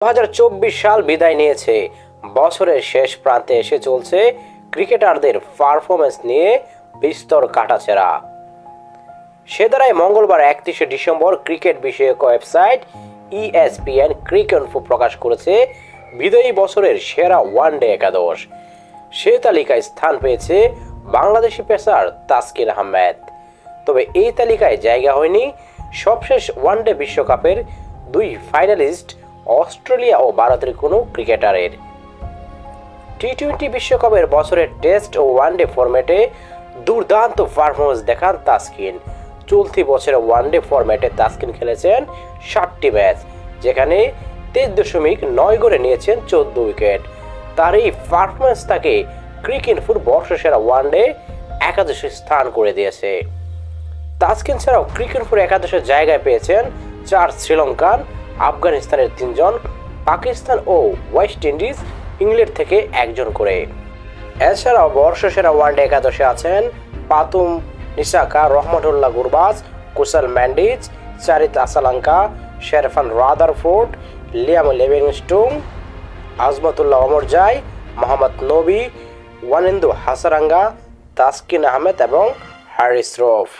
দু হাজার চব্বিশ সাল বিদায় নিয়েছে। বছরের শেষ প্রান্তে এসে চলছে ক্রিকেটারদের পারফরমেন্স নিয়ে বিস্তর কাটাছেরা সে দ্বারাই মঙ্গলবার একত্রিশে ডিসেম্বর ক্রিকেট বিষয়ক ওয়েবসাইট ইএসপিএন ক্রিকইনফো প্রকাশ করেছে বিদায়ী বছরের সেরা ওয়ানডে একাদশ। সে তালিকায় স্থান পেয়েছে বাংলাদেশি পেসার তাসকিন আহমেদ। তবে এই তালিকায় জায়গা হয়নি সবশেষ ওয়ানডে বিশ্বকাপের দুই ফাইনালিস্ট অস্ট্রেলিয়া ও ভারতের কোনো ক্রিকেটারের। টি টোয়েন্টি বিশ্বকাপের বছরের টেস্ট ও ওয়ানডে ফরম্যাটে দুর্দান্ত পারফরমেন্স দেখান তাসকিন। চলতি বছরে ওয়ানডে ফরম্যাটে তাসকিন খেলেছেন ষাটটি ম্যাচ, যেখানে তেইশ দশমিক নয় গড়ে নিয়েছেন চোদ্দ উইকেট। তার এই পারফরমেন্স তাকে ক্রিকেটফুর বর্ষসেরা ওয়ানডে একাদশে স্থান করে দিয়েছে। তাসকিন ছাড়াও ক্রিকেটপুর একাদশের জায়গায় পেয়েছেন চার শ্রীলঙ্কান আফগানিস্তানের তিনজন, পাকিস্তান ও ওয়েস্ট ইন্ডিজ, ইংল্যান্ড থেকে একজন করে। এছাড়াও বর্ষসেরা ওয়ানডে একাদশে আছেন Pathum Nissanka, Rahmanullah Gurbaz, Kusal Mendis Charith Asalanka, Sherfane Rutherford, Liam Livingstone, Azmatullah Omar Omarzai Mohammad Nabi, Wanindu Hasaranga, Taskin Ahmed এবং হারিস রফ।